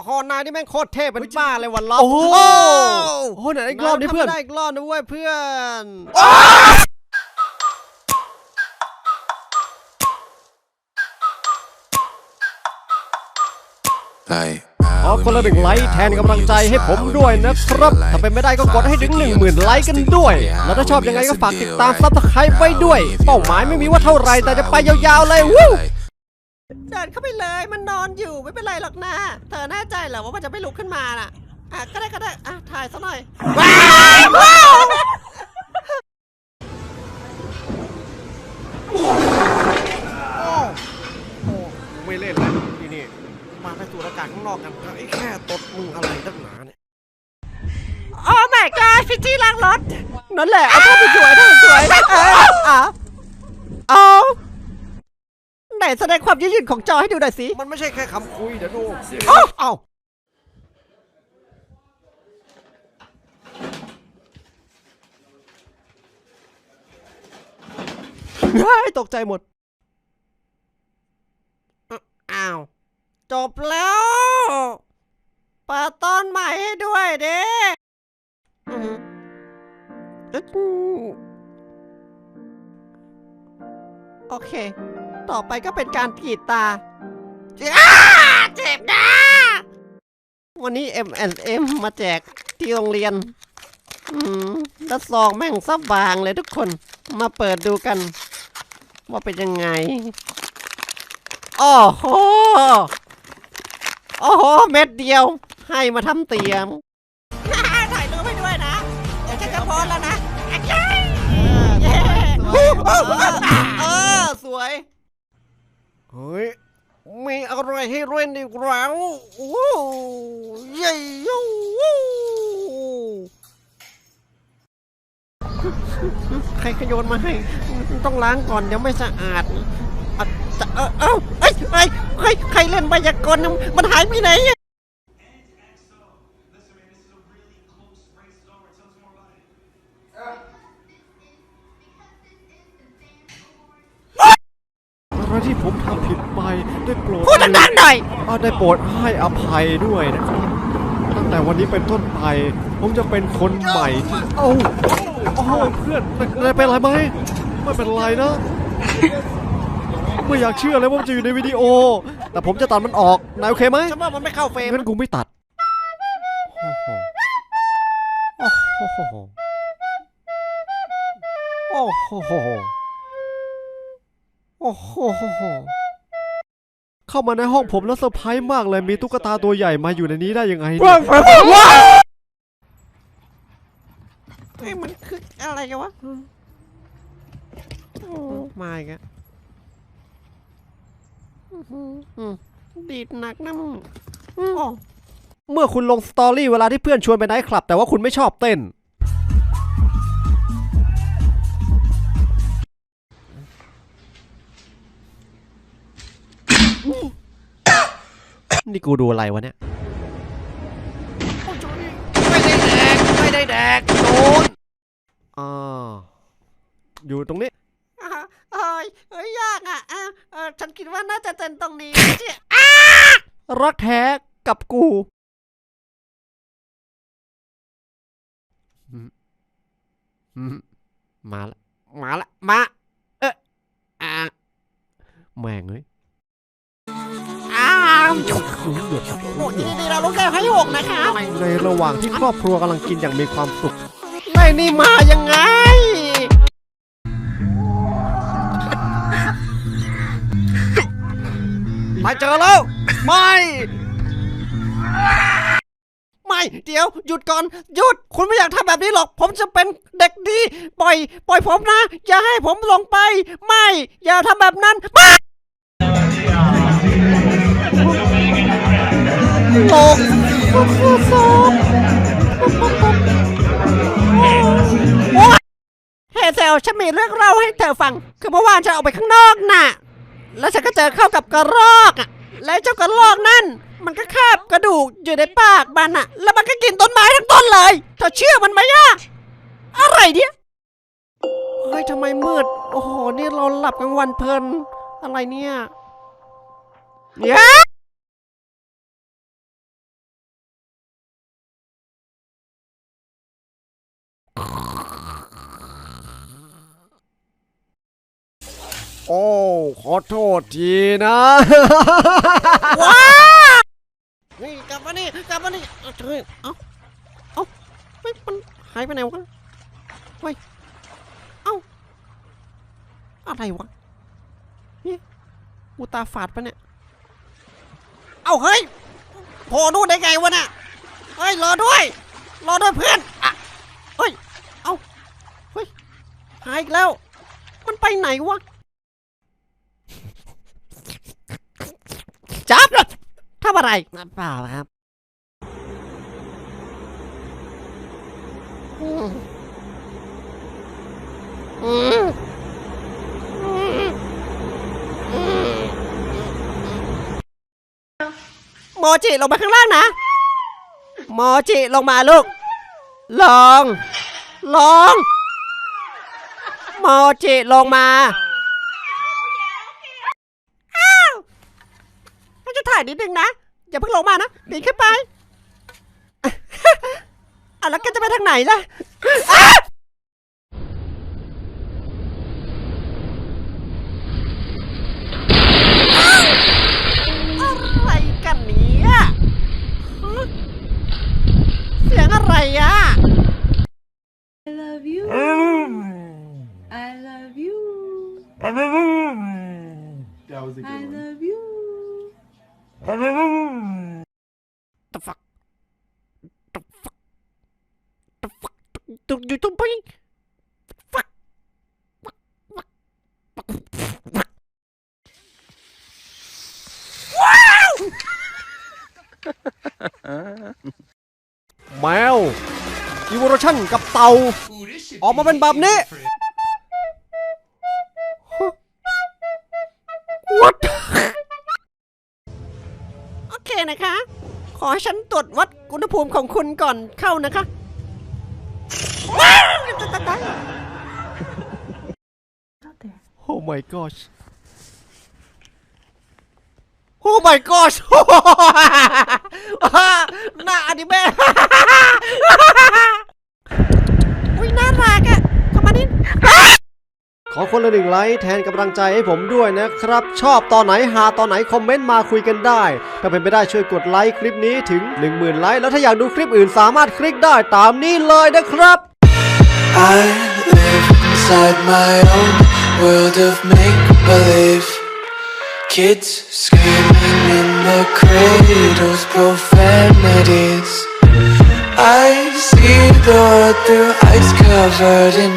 โอ้โหนายนี่แม่งโคตรเทพเป็นบ้าเลยวันล็อกโอ้โหโอ้โอ้โหไหนอีกรอบนี้เพื่อนทำไม่ได้อีกรอบนะเว้ยเพื่อนขอคนละหนึ่งไลค์แทนกำลังใจให้ผมด้วยนะครับ ถ้าเป็นไม่ได้ก็กดให้ถึง 1 0,000 ไลค์กันด้วย แล้วถ้าชอบยังไงก็ฝากติดตามซับสไครป์ไว้ด้วย เป้าหมายไม่มีว่าเท่าไหรแต่จะไปยาวๆเลยวู้ เดินเข้าไปเลยมันนอนอยู่ไม่เป็นไรหรอกนะเธอแน่ใจเหรอว่ามันจะไม่ลุกขึ้นมาน่ะอะก็ได้ก็ได้อะถ่ายซะหน่อยว้าวว้าวโอ้โอ้ไม่เล่นแล้วที่นี่มาไปสูดอากาศข้างนอกกันไอ้แค่ตดมึงอะไรนักหนาเนี่ยโอ้ my god พิจี้ล้างรถนั่นแหละเอาท่าสวยๆท่าสวยๆเอออะเอา ไหนแสดงความยืดหยุ่นของจอให้ดูหน่อยสิมันไม่ใช่แค่คำคุยเดี๋ยวดูเอ้าเอ้าเฮ้ยตกใจหมด อ้าว จบแล้วเปิดต้นใหม่ให้ด้วยเด้อือหืออึ๊ดโอเค ต่อไปก็เป็นการกรีดตาอ้าเจ็บนะ วันนี้ M&M มาแจกที่โรงเรียน อืมแล้วซองแม่งซับบางเลยทุกคน มาเปิดดูกัน ว่าเป็นยังไงโอ้โหโอ้โห เม็ดเดียว ให้มาทำเตียงถ่ายรูปให้ด้วยนะ เดี๋ยวฉันจะโพสแล้วนะเออสวย เฮ้ยมีอะไรให้เล่นอีกแล้วว้าวเย้ยูวู้ใครขโยนมาให้ ต้องล้างก่อนเดี๋ยวไม่สะอาดอะเออเอ้าเอ้ยเอ้ยใครใครเล่นไบยากรมันหายไปไหน อะอะไรที่ผมทำผิดไปได้โปรดพูดดังๆหน่อย อ่าได้โปรดให้อภัยด้วยนะครับ ตั้งแต่วันนี้เป็นต้นไป ผมจะเป็นคนใหม่ที่เอ้าโอ้โหเพื่อนเป็นอะไรเป็นอะไรไหมไม่เป็นไรนะ ไม่อยากเชื่อเลยว่ามันจะอยู่ในวิดีโอ แต่ผมจะตัดมันออกนายโอเคไหมฉันว่ามันไม่เข้าเฟรมงั้นกูไม่ตัดโอ้โหโอ้โหโอ้โห โอ้โห เข้ามาในห้องผมแล้วเซอร์ไพรส์มากเลย มีตุ๊กตาตัวใหญ่มาอยู่ในนี้ได้ยังไงเนี่ยเฮ้ยมันคืออะไรกันวะมาอีกแล้วอื้อหืออืมดีดหนักนะมึงอ๋อเมื่อคุณลงสตอรี่เวลาที่เพื่อนชวนไปไนท์คลับ แต่ว่าคุณไม่ชอบเต้น นี่กูดูอะไรวะเนี่ย ไม่ได้แดก ไม่ได้แดกโดนอ่าอยู่ตรงนี้ อะเอ้ยเอ้ยยากอะอะเออฉันคิดว่าน่าจะเป็นตรงนี้เจ๊ะรักแท้กับกูอืมอืมมาละ มาละ มา เอ๊ะอ่าแม่งเอ้ย อ้าวโอ้ยดีๆเราลูกแก้วให้หกนะคะในระหว่างที่ครอบครัวกำลังกินอย่างมีความสุขไอ้นี่มายังไง มาเจอแล้ว ไม่ ไม่ เดี๋ยว หยุดก่อน หยุด คุณไม่อยากทำแบบนี้หรอก ผมจะเป็นเด็กดี ปล่อย ปล่อยผมนะ อย่าให้ผมลงไป ไม่ อย่าทำแบบนั้นไม่ ตกสอบเฮเซลฉันมีเรื่องเล่าให้เธอฟัง คือเมื่อวานฉันออกไปข้างนอกน่ะ แล้วฉันก็เจอเข้ากับกระรอกอะ และเจ้ากระรอกนั่น มันก็คาบกระดูกอยู่ในปากมันอะ แล้วมันก็กินต้นไม้ทั้งต้นเลย เธอเชื่อมันไหมอะ อะไรเนี่ยเฮ้ยทำไมมืด โอ้โห นี่เราหลับกลางวันเพลิน อะไรเนี่ยเนี่ย โอ้ ขอโทษทีนะ ว้านี่กลับมานี่กลับมานี่เอาเฮ้ยเอ้าเอ้าเฮ้ยมันหายไปไหนวะเฮ้ยเอ้าอะไรวะนี่กูตาฝาดปะเนี่ยเอ้าเฮ้ยโผล่นู่นได้ไงวะน่ะเฮ้ยรอด้วย รอด้วยเพื่อนอะเฮ้ย เอ้าเฮ้ยหายอีกแล้ว มันไปไหนวะ จับเลยทำอะไรเปล่าครับอืมอืมอืมอืมโมจิลงมาข้างล่างนะโมจิลงมาลูกลงลง โมจิลงมาเราจะถ่ายนิดนึงนะ อย่าเพิ่งลงมานะปีนขึ้นไปอะแล้วแกจะไปทางไหนล่ะอ้า That was a I good one. love you. the fuck the fuck the fuck the YouTube fuck fuck fuck fuck fuck แมว อีวอร์ชันกับเตา ออกมาเป็นแบบนี้ นะคะ ขอให้ฉันตรวจวัดอุณหภูมิของคุณก่อนเข้านะคะว้าวตายตายตาย Out there. Oh my gosh Oh my gosh หน้าอนิเมะอุ้ยน่ารักอะทำไมานี่ ขอคนละหนึ่งไลค์แทนกำลังใจให้ผมด้วยนะครับ ชอบตอนไหนหาตอนไหนคอมเมนต์มาคุยกันได้ ถ้าเป็นไปได้ช่วยกดไลค์คลิปนี้ถึง 10,000 ไลค์แล้วถ้าอยากดูคลิปอื่นสามารถคลิกได้ตามนี้เลยนะครับ I live inside my own world of make believe. Kids screaming in the cradles, profanities. I see the world through ice covered in